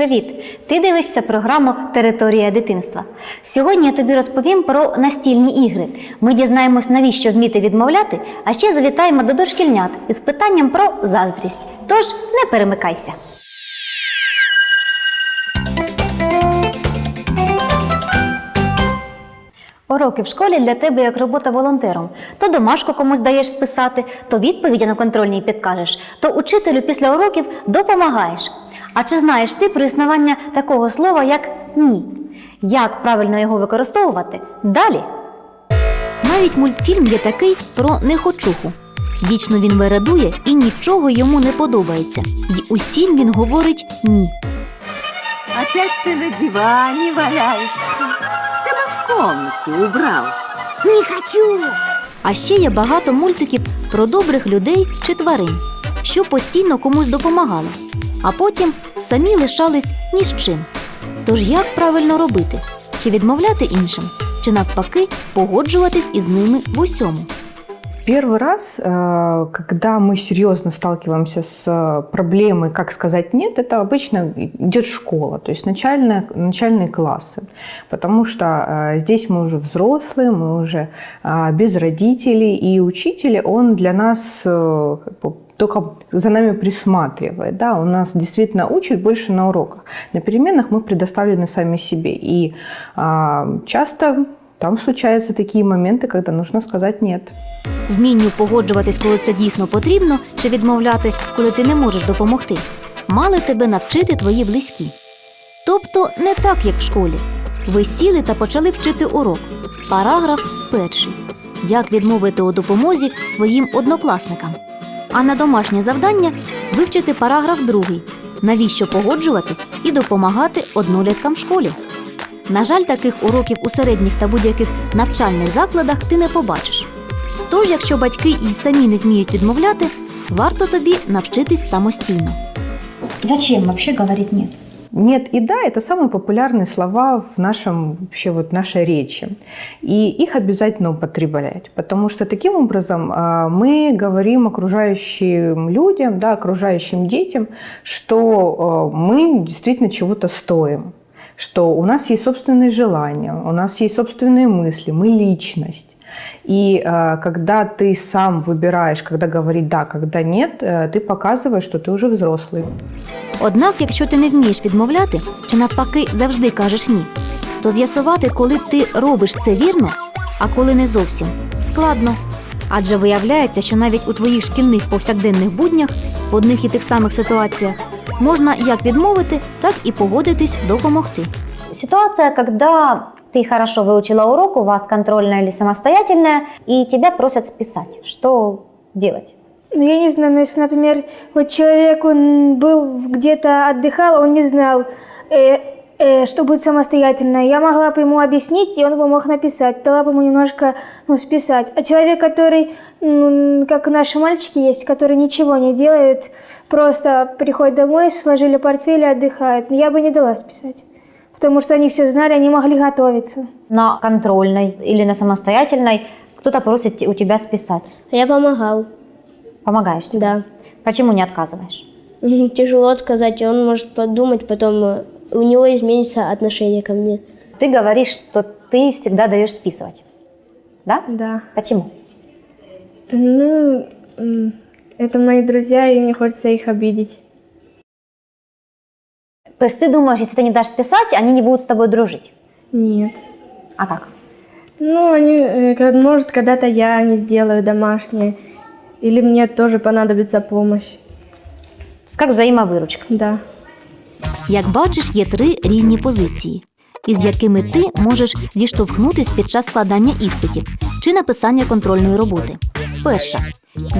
Привіт! Ти дивишся програму Територія дитинства. Сьогодні я тобі розповім про настільні ігри. Ми дізнаємось, навіщо вміти відмовляти, а ще завітаємо до дошкільнят із питанням про заздрість. Тож не перемикайся. Уроки в школі для тебе як робота волонтером. То домашку комусь даєш списати, то відповіді на контрольній підкажеш, то учителю після уроків допомагаєш. А чи знаєш ти про існування такого слова, як ні? Як правильно його використовувати? Далі. Навіть мультфільм є такий про нехочуху. Вічно він вередує і нічого йому не подобається. І усім він говорить ні. Опять ты на диване валяешься. Ты бы в комнате убрал. Не хочу. А ще є багато мультиків про добрих людей чи тварин, що постійно комусь допомагали, а потім самі лишались ні з чим. Тож як правильно робити? Чи відмовляти іншим, чи навпаки погоджуватись із ними в усьому? Первый раз, э, когда мы серьезно сталкиваемся с э, проблемой, как сказать нет, это обычно идет школа, то есть начальные, начальные классы. Потому что э, здесь мы уже взрослые, мы уже э, без родителей, и учитель, он для нас э, как бы только за нами присматривает. Да? Он нас действительно учит больше на уроках. На переменах мы предоставлены сами себе. И а, часто там случаются такие моменты, когда нужно сказать «нет». Вмінню погоджуватись, коли це дійсно потрібно, чи відмовляти, коли ти не можеш допомогти, мали тебе навчити твої близькі. Тобто не так, як в школі. Ви сіли та почали вчити урок. Параграф перший. Як відмовити у допомозі своїм однокласникам. А на домашнє завдання вивчити параграф другий. Навіщо погоджуватись і допомагати одноліткам в школі. На жаль, таких уроків у середніх та будь-яких навчальних закладах ти не побачиш. Тож, якщо батьки і самі не вміють відмовляти, варто тобі навчитись самостійно. Зачем вообще говорить нет? Нет и да – это самые популярные слова в нашем, вообще вот нашей речи. И их обязательно употреблять, потому что таким образом а, мы говорим окружающим людям, да, окружающим детям, что а, мы действительно чего-то стоим, что у нас есть собственные желания, у нас есть собственные мысли, мы личность. И э, когда ты сам выбираешь, когда говорить да, когда нет, э, ты показываешь, что ты уже взрослый. Однак, якщо ти не вмієш відмовляти, чи навпаки завжди кажеш ні, то з'ясувати, коли ти робиш це вірно, а коли не зовсім, складно. Адже виявляється, що навіть у твоїх шкільних повсякденних буднях, в одних і тих самих ситуаціях, можна як відмовити, так і погодитись допомогти. Ситуация, когда ты хорошо выучила урок, у вас контрольная или самостоятельная, и тебя просят списать. Что делать? Ну, я не знаю, ну, если, например, вот человек, он был где-то отдыхал, он не знал, э, э, что будет самостоятельно. Я могла бы ему объяснить, и он бы мог написать, дала бы ему немножко ну, списать. А человек, который, ну, как наши мальчики есть, которые ничего не делают, просто приходят домой, сложили портфель и отдыхают, я бы не дала списать. Потому что они все знали, они могли готовиться. На контрольной или на самостоятельной кто-то просит у тебя списать. Я помогал, Помогаешь себе? да. Почему не отказываешь? Тяжело сказать, он может подумать, потом э, у него изменится отношение ко мне. Ты говоришь, что ты всегда даешь списывать. Да? Да. Почему? Ну, это мои друзья, и не хочется их обидеть. То есть ты думаешь, если ты не дашь списать, они не будут с тобой дружить? Нет. А как? Ну, они, э, может, когда-то я не сделаю домашнее, или мне тоже понадобится помощь. То есть взаимовыручка. Да. Як бачиш, є три різні позиції, із якими ти можеш зіштовхнутись під час складання іспитів чи написання контрольної роботи. Перша.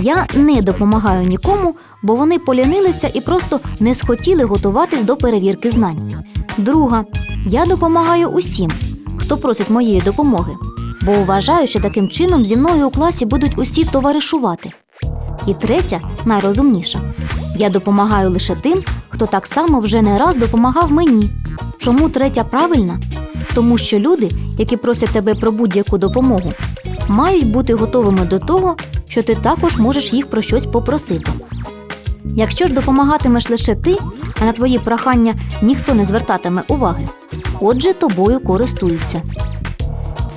Я не допомагаю нікому, бо вони полінилися і просто не схотіли готуватись до перевірки знань. Друга. Я допомагаю усім, хто просить моєї допомоги, бо вважаю, що таким чином зі мною у класі будуть усі товаришувати. І третя, найрозумніша. Я допомагаю лише тим, хто так само вже не раз допомагав мені. Чому третя правильна? Тому що люди, які просять тебе про будь-яку допомогу, мають бути готовими до того, що ти також можеш їх про щось попросити. Якщо ж допомагатимеш лише ти, а на твої прохання ніхто не звертатиме уваги. Отже, тобою користуються.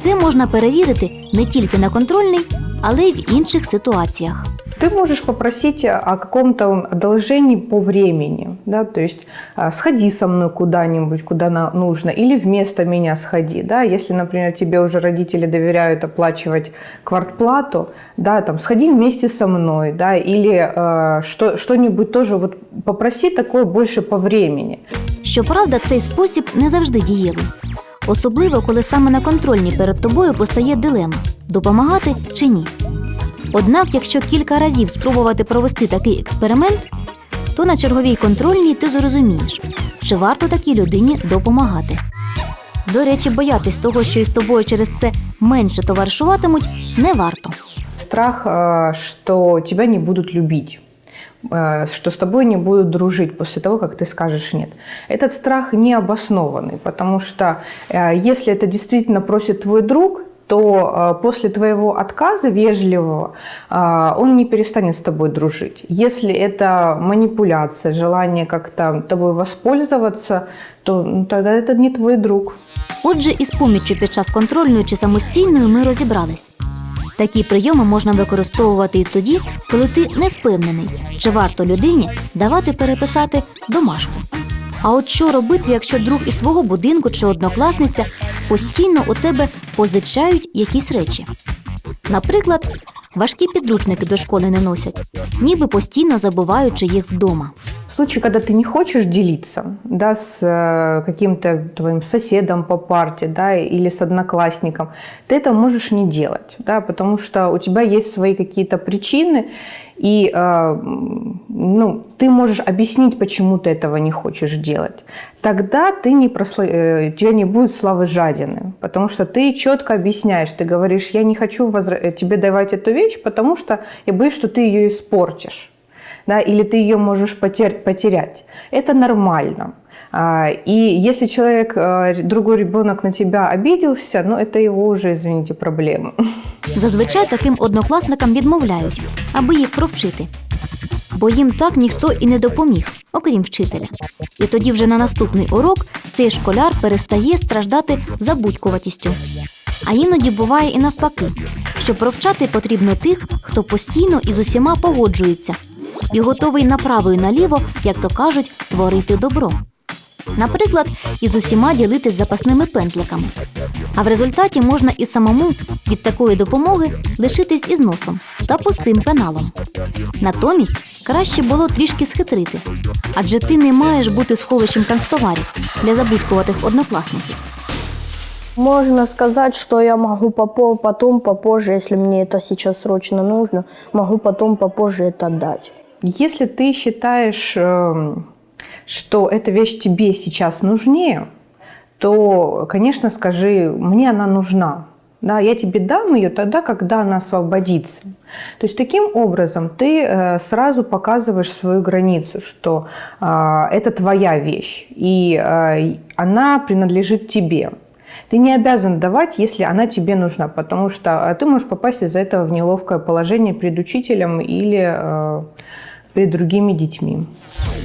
Це можна перевірити не тільки на контрольний, але й в інших ситуаціях. Ты можешь попросить о каком-то одолжении по времени, да, то есть сходи со мной куда-нибудь, куда нужно, или вместо меня сходи, да, если, например, тебе уже родители доверяют оплачивать квартплату, да, там, сходи вместе со мной, да, или э, что, что-нибудь тоже вот попроси такое больше по времени. Щоправда, цей спосіб не завжди дієвий. Особливо, коли саме на контрольній перед тобою постає дилема допомагати чи ні. Однак, якщо кілька разів спробувати провести такий експеримент, то на черговій контрольній ти зрозумієш, чи варто такій людині допомагати. До речі, боятись того, що із тобою через це менше товаришуватимуть, не варто. Страх, э, что тебя не будут любить, э, что с тобой не будут дружить после того, как ты скажешь нет. Этот страх не обоснованный, потому что э, если это действительно просит твой друг, то э, после твоего отказа вежливого э, он не перестанет с тобой дружить. Если это манипуляция, желание как-то тобой воспользоваться, то ну, тогда это не твой друг. Отже, із поміччю під час контрольної чи самостійної ми розібрались. Такі прийоми можна використовувати і тоді, коли ти не впевнений, чи варто людині давати переписати домашку. А от що робити, якщо друг із твого будинку чи однокласниця постійно у тебе позичають якісь речі? Наприклад, важкі підручники до школи не носять, ніби постійно забуваючи їх вдома. В случае, когда ты не хочешь делиться да, с э, каким-то твоим соседом по парте да, или с одноклассником, ты это можешь не делать, да, потому что у тебя есть свои какие-то причины, и э, м, ну, ты можешь объяснить, почему ты этого не хочешь делать. Тогда ты не просло... э, тебя не будет славы жадины, потому что ты четко объясняешь, ты говоришь, я не хочу возра- э, тебе давать эту вещь, потому что я боюсь, что ты ее испортишь да, или ты ее можешь потер- потерять. Это нормально. А, И если человек, э, другой ребенок на тебя обиделся, ну это его уже, извините, проблемы. Зазвичай таким однокласникам відмовляють, аби їх провчити. Бо їм так ніхто і не допоміг, окрім вчителя. І тоді вже на наступний урок цей школяр перестає страждати забудькуватістю. А іноді буває і навпаки, що провчати потрібно тих, хто постійно і з усіма погоджується, і готовий направо і наліво, як то кажуть, творити добро. Наприклад, із усіма ділитись запасними пензликами. А в результаті можна і самому від такої допомоги лишитись із носом та пустим пеналом. Натомість краще було трішки схитрити, адже ти не маєш бути сховищем канцтоварів для забудькуватих однокласників. Можно сказать, что я могу попо- потом, попозже, если мне это сейчас срочно нужно, могу потом, попозже это дать. Если ты считаешь, эм, что эта вещь тебе сейчас нужнее, то, конечно, скажи, мне она нужна. Да, я тебе дам ее тогда, когда она освободится. То есть таким образом ты э, сразу показываешь свою границу, что а, это твоя вещь, и э, она принадлежит тебе. Ты не обязан давать, если она тебе нужна, потому что э, ты можешь попасть из-за этого в неловкое положение перед учителем или э, перед другими детьми.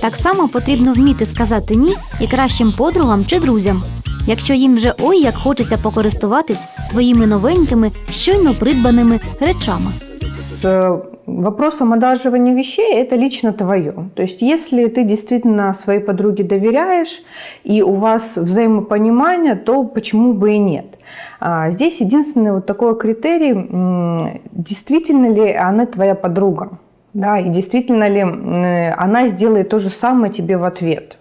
Так само потрібно вміти сказати ні і кращим подругам чи друзям, якщо їм вже ой як хочеться покористуватись твоїми новенькими, щойно придбаними речами. С э, вопросом одалживания вещей это лично твое. То есть если ты действительно своей подруге доверяешь и у вас взаимопонимание, то почему бы и нет? А, Здесь единственный вот такой критерий, м, действительно ли она твоя подруга, да, и действительно ли она сделает то же самое тебе в ответ.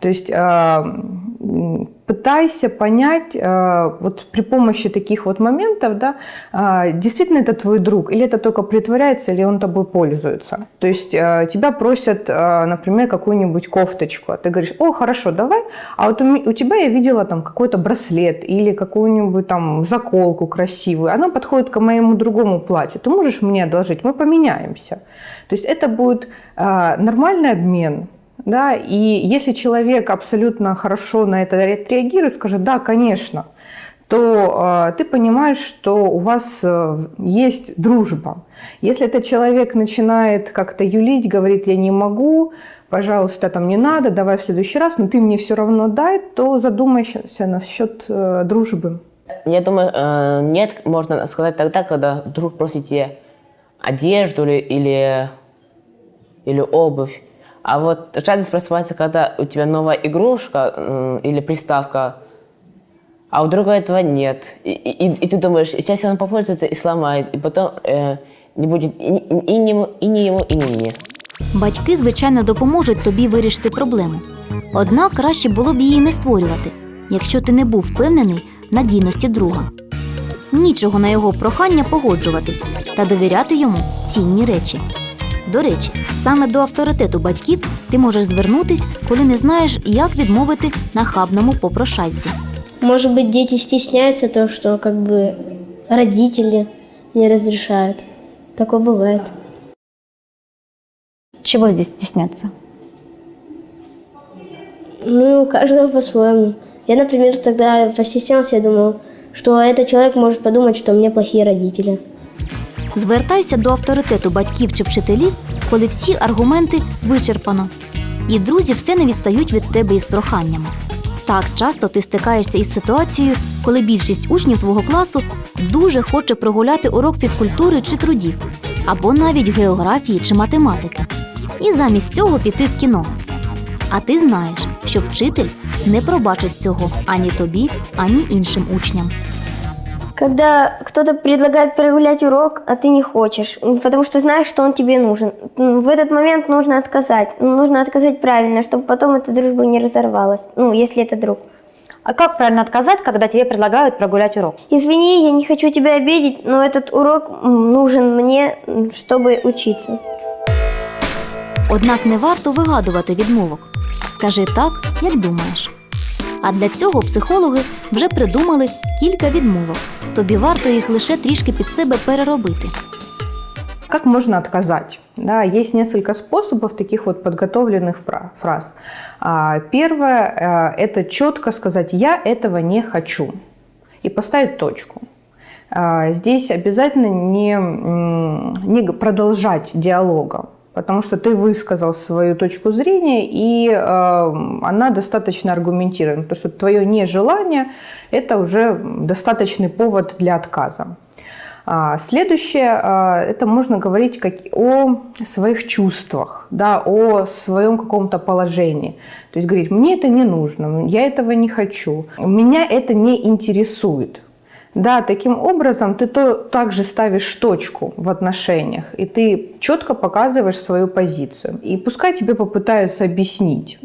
То есть э, пытайся понять э, вот при помощи таких вот моментов, да, э, действительно это твой друг, или это только притворяется, или он тобой пользуется. То есть э, тебя просят, например, какую-нибудь кофточку, а ты говоришь, о, хорошо, давай, а вот у, тебя я видела там какой-то браслет или какую-нибудь там заколку красивую, она подходит к моему другому платью, ты можешь мне одолжить, мы поменяемся. То есть это будет нормальный обмен, да, и если человек абсолютно хорошо на это реагирует, скажет, да, конечно, то э, ты понимаешь, что у вас э, есть дружба. Если этот человек начинает как-то юлить, говорит, я не могу, пожалуйста, там не надо, давай в следующий раз, но ты мне все равно дай, то задумайся насчет э, дружбы. Я думаю, э, нет, можно сказать тогда, когда вдруг просите одежду или, или, или обувь. А вот жадность просыпается, когда у тебя новая игрушка м, или приставка, а у друга этого нет. И, и, и ты думаешь, сейчас он попользуется и сломает, и потом э, не будет и, и, и, не ему, и не ему, и не мне. Батьки, звичайно, допоможуть тобі вирішити проблему. Однак краще було б її не створювати, якщо ти не був впевнений в надійності друга. Нічого на його прохання погоджуватись та довіряти йому цінні речі. До речі, саме до авторитету батьків ти можеш звернутись, коли не знаєш, як відмовити нахабному попрошайці. Может быть, дети стесняются то, что как бы родители не разрешают. Такое бывает. Чого здесь стісняться? Ну, у каждого по-своему. Я, например, тогда постеснялся, я думал, что этот человек может подумать, что у меня плохие родители. Звертайся до авторитету батьків чи вчителів, коли всі аргументи вичерпано. І друзі все не відстають від тебе із проханнями. Так часто ти стикаєшся із ситуацією, коли більшість учнів твого класу дуже хоче прогуляти урок фізкультури чи трудів, або навіть географії чи математики, і замість цього піти в кіно. А ти знаєш, що вчитель не пробачить цього ані тобі, ані іншим учням. Когда кто-то предлагает прогулять урок, а ты не хочешь, м, потому что знаешь, что он тебе нужен. М, В этот момент нужно отказать. Ну, Нужно отказать правильно, чтобы потом эта дружба не разорвалась. Ну, если это друг. А как правильно отказать, когда тебе предлагают прогулять урок? Извини, я не хочу тебя обидеть, но этот урок м, нужен мне, м, чтобы учиться. Однак не варто вигадувати відмовок. Скажи так, як думаєш. А для цього психологи вже придумали кілька відмовок. Тобі варто їх лише трішки під себе переробити. Как можно отказать? Да, есть несколько способов таких вот подготовленных фра- фраз. А, Первое э, – это четко сказать «я этого не хочу» и поставить точку. А, Здесь обязательно не, м, не г- продолжать диалога, потому что ты высказал свою точку зрения, и э, она достаточно аргументирована. То есть твое нежелание – это уже достаточный повод для отказа. А, Следующее, а, это можно говорить как о своих чувствах, да, о своем каком-то положении. То есть говорить, мне это не нужно, я этого не хочу, меня это не интересует. Да, таким образом ты то, также ставишь точку в отношениях, и ты четко показываешь свою позицию. И пускай тебе попытаются объяснить,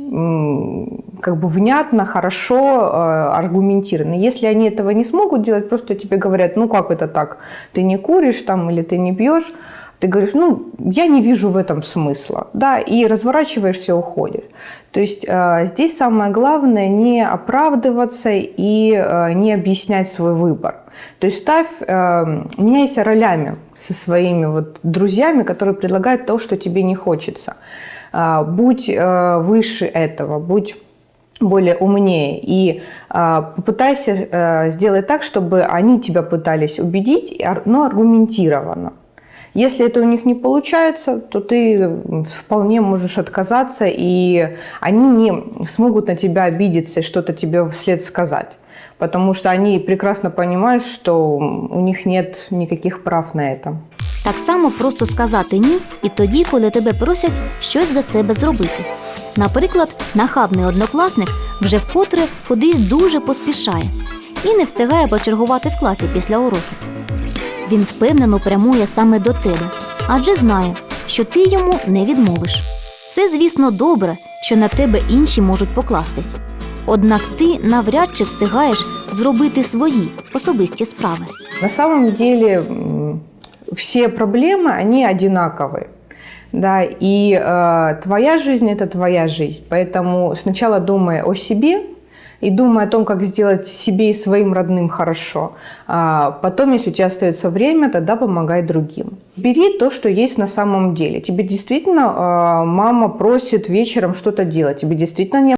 как бы внятно, хорошо, э, аргументированно. Если они этого не смогут делать, просто тебе говорят, ну как это так, ты не куришь там или ты не пьешь, ты говоришь, ну, я не вижу в этом смысла, да, и разворачиваешься, уходишь. То есть э, здесь самое главное не оправдываться и э, не объяснять свой выбор. То есть ставь, э, меняйся ролями со своими вот друзьями, которые предлагают то, что тебе не хочется. Э, будь э, выше этого, будь более умнее и а, попытайся э, сделать так, чтобы они тебя пытались убедить, и но аргументированно. Если это у них не получается, то ты вполне можешь отказаться, и они не смогут на тебя обидеться и что-то тебе вслед сказать. Потому что они прекрасно понимают, что у них нет никаких прав на это. Так само просто сказати ні і тоді, коли тебе просять щось за себе зробити. Наприклад, нахабний однокласник вже вкотре кудись дуже поспішає і не встигає почергувати в класі після уроків. Він впевнено прямує саме до тебе, адже знає, що ти йому не відмовиш. Це, звісно, добре, що на тебе інші можуть покластись. Однак ти навряд чи встигаєш зробити свої особисті справи. На самом деле м, все проблемы, они одинаковые. Да, и э, твоя жизнь – это твоя жизнь. Поэтому сначала думай о себе И думай о том, как сделать себе и своим родным хорошо. А потом, если у тебя остается время, тогда помогай другим. Бери то, что есть на самом деле. Тебе действительно э, мама просит вечером что-то делать. Тебе действительно не